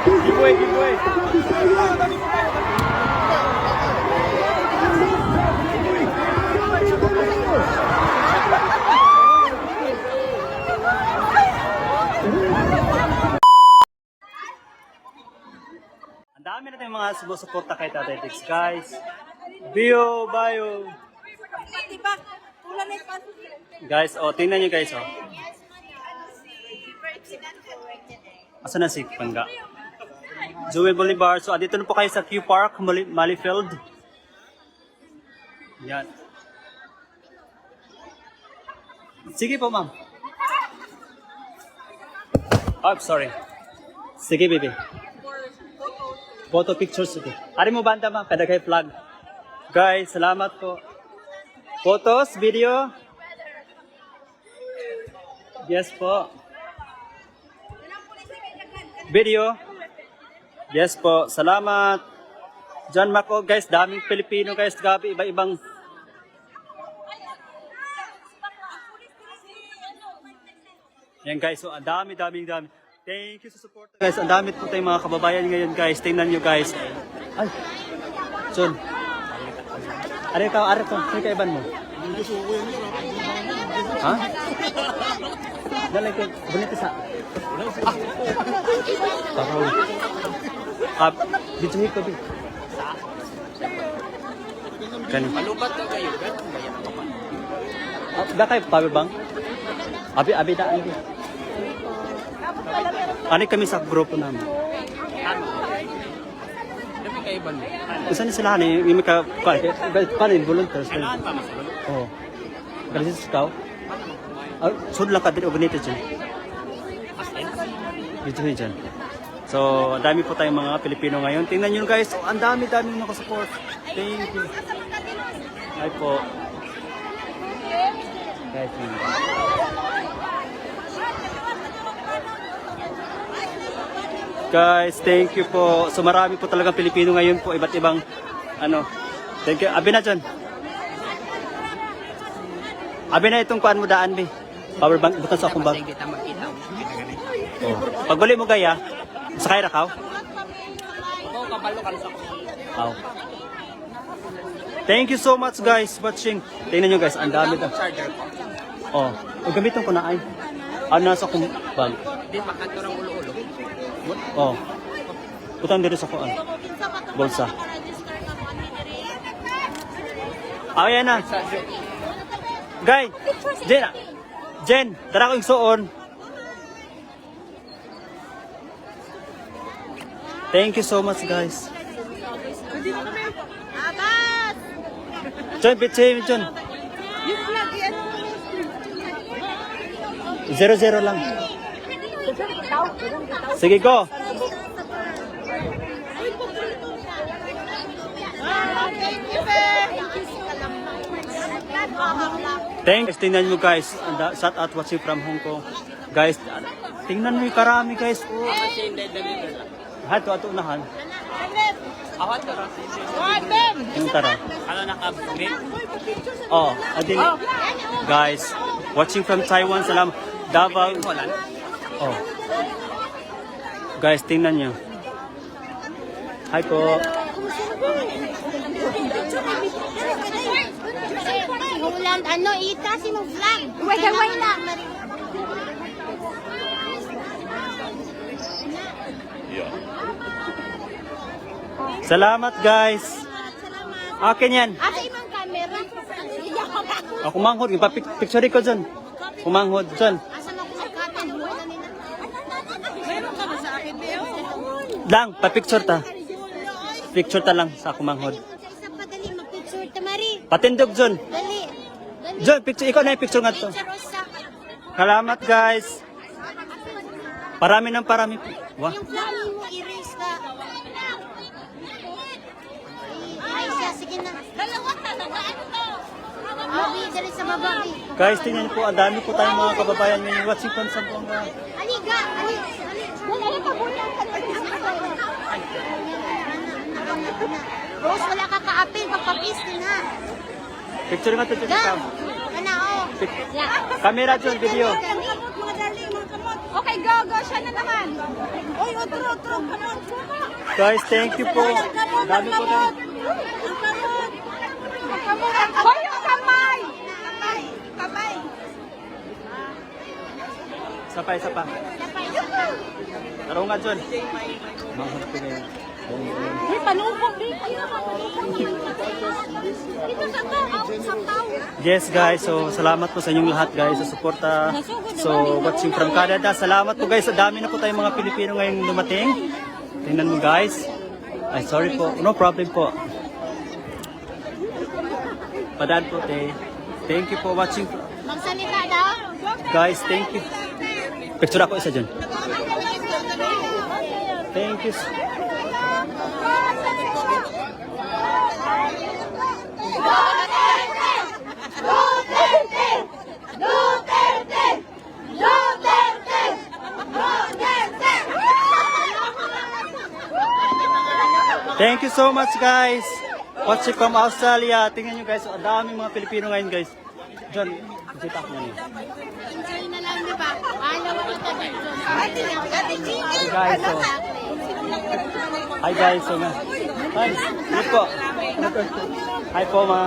Giveaway, giveaway. Ang dami na tayong mga sumusuporta kay Tatay Dix, guys. Bio, bio. Guys, oh, tingnan nyo guys, oh. Asa na si Pangga? Jewel Bolivar. So, andito na po kayo sa Q Park, Mali- Malifield. Yan. Sige po, ma'am. Oh, sorry. Sige, baby. Photo pictures. Sige. Ari mo banda, ma'am. Kada kay flag. Guys, salamat po. Photos, video. Yes po. Video. Yes po. Salamat. John Mako, guys. Daming Pilipino, guys. Gabi, iba-ibang... Yan, guys. So, ang dami, dami, dami. Thank you sa support. Guys, ang dami po tayong mga kababayan ngayon, guys. Tingnan nyo, guys. Ay. John. Ari ka, ari ka. Ano kaiban mo? Ha? Dalay ko, bonito sa... Ah! Parang... Ah, dito hiko, bi. Kani. Malubat ka kayo, ganun ba yan? Ah, da kay power bank? Abi, abi da, abi. Ano kami sa grupo namin? Ano? Dami kayo ba mo? Isa ni sila ni, yung may ka, yung volunteers? Kanaan pa masulog? Oo. Galing sa scout? Ah, sud lang ka din, o bonito dyan. Dito dyan. So, ang dami po tayong mga Pilipino ngayon. Tingnan nyo guys, oh, ang dami-dami nakasupport. Thank you. Hi po. Guys. Guys, thank you po. So marami po talagang Pilipino ngayon po, iba't ibang ano. Thank you. Abi na dyan. Abi na itong kuan mo daan, bi. Power bank, butan sa akong bag. Oh. Pagbali mo gaya, sakay ra ka? Oo, kabalo ka sa Aw. Thank you so much guys watching. Tingnan nyo guys, ang dami ko. Oh, ang gamiton ko na ay. Ano nasa akong bag? Di makaturang ulo-ulo. Oh. Butang dito sa kuan. Bulsa. Ah, yan na. Guy, Jen, ah. Jen, tara ko yung suon. Thank you so much, guys. Abat! John, bitchin, John. Yung flag yan. Zero, zero lang. Sige, go. Thanks. Tingnan nyo guys. Shout out watching from Hong Kong. Guys, tingnan mo yung karami guys. Oh. Hato ato unahan. Awat ka. Yung tara. Ano naka-green? Oh, adin. Guys, watching from Taiwan. Salam. Davao. Oh. Guys, tingnan nyo. Hi po. Holland, ano, ita, sino flag? Wait, wait na. Salamat guys. Akin yan. Asa imang camera? Ako manghod. Picture ko dyan. Kumanghod dyan. Lang, pa-picture ta. Picture ta lang sa kumanghod. Patindog dyan. John, picture, ikaw na yung picture nga to. Salamat guys. Parami ng parami. Wah. Yung flag mo, erase ka. Ay, siya, sige na. Dalawa talaga, ano to? Abi, dali sa baba. bi. Guys, tingnan niyo po, ang dami po tayong mga kababayan ngayon. Watching from Sambuanga. Aliga, ali, ali. Wala, ali, pabunya ka. Rose, wala ka ka-apil, pagpapis din ha. Picture nga to, John. Ga, ikaw. kana o. Pic- Camera, John, video. Okay, go, go, siya na naman. Uy, otro, otro. Kamot. Guys, thank you po. Dami po tayo. Sapa, sapa. Tarungan, John. Uy, panubog. Di, Dito sa to. Sa tao. Yes guys, so salamat po sa inyong lahat guys sa suporta. So watching from Canada, salamat po guys. Sa dami na po tayong mga Pilipino ngayong dumating. Tingnan mo guys. Ay sorry po, no problem po. Padaan po te. Thank you for watching. Guys, thank you. Picture ako isa dyan. Thank you. Thank you so much guys. Watching from Australia. Tingnan nyo guys, ang daming mga Pilipino ngayon guys. John, kita ko na ba? Ayaw ko ito dito. Ate, ate, Gigi. Guys, so, hi guys, so nga. Hi, good po. Hi po mga.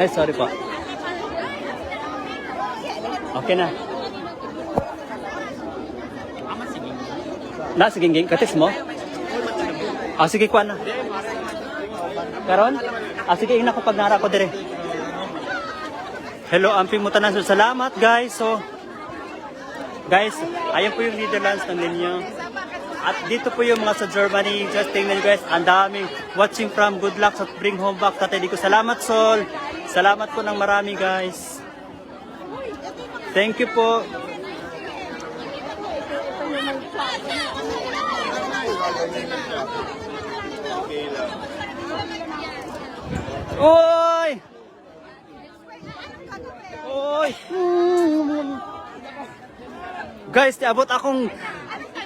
Ay, sorry po. Okay na. Na, sige, ging. Katis mo? Ah, sige, kuha na. Karon? Ah, sige, ina ko pag nara ko dire. Hello, amping mo tanan. So, salamat guys. So, guys, ayan po yung Netherlands ng ninyo. At dito po yung mga sa Germany. Just tingnan guys, ang daming watching from. Good luck sa bring home back. Tatay Diko. Salamat Sol. Salamat po ng marami guys. Thank you po. Oy! Oy! Guys, abot akong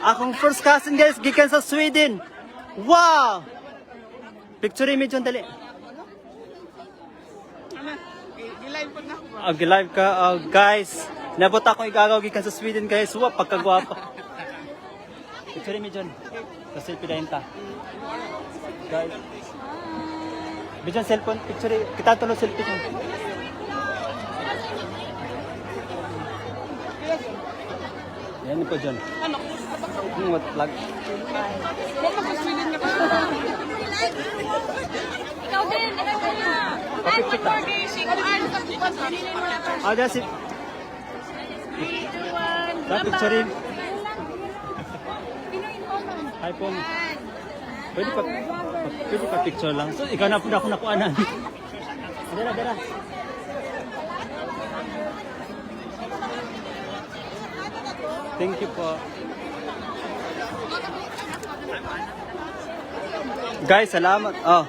akong first cousin guys gikan sa Sweden. Wow! Picture image on dali. Ag live ka ah, guys. Nabot akong igagaw gikan sa Sweden guys. Wow, pagkagwapa. Picture image on. Sa selfie dahin ta. Guys. Bijan cellphone picture kita tulo selfie Yan po dyan. Ano? Yung what vlog? Ikaw din. Ikaw din. Ay, one more. Siguro, ano ka? Pinili mo na first. Ah, that's it. Three, two, one. That picture in. Hi po. Pwede pa, pwede pa picture lang. So, ikaw na po na ako nakuha na. Dara, dara. Thank you po. Guys, salamat. Oh.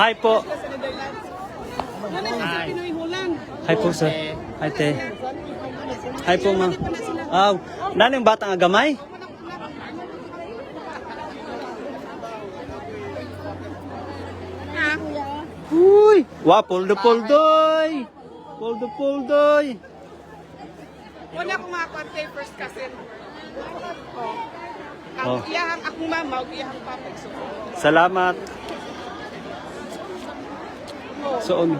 Hi po. Hi. Hi po, sir. Hi, te. Hi po, ma'am. Ah, nanong batang agamay? Uy! Wow, poldo poldoy! Poldo poldoy! Wala ko nga kwarte first cousin. Oh. Oh. Ang iyahang akong mama, ug iyahang papa. Salamat. So, on.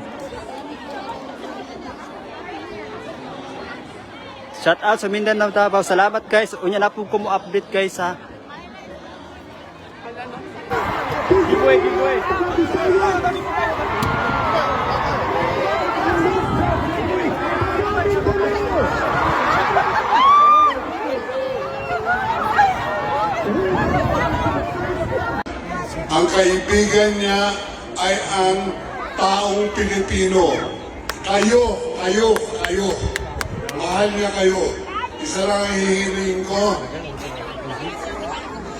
Shout out sa Mindanao Davao. Salamat guys. Unya na po ko update guys ha. Giveaway, giveaway. Kaibigan niya ay ang taong Pilipino. Kayo, kayo, kayo. Mahal niya kayo. Isa lang ang hihiling ko.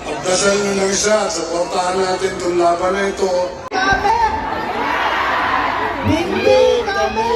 Pagdasal niyo lang siya supportahan natin itong laban na ito. Hindi kami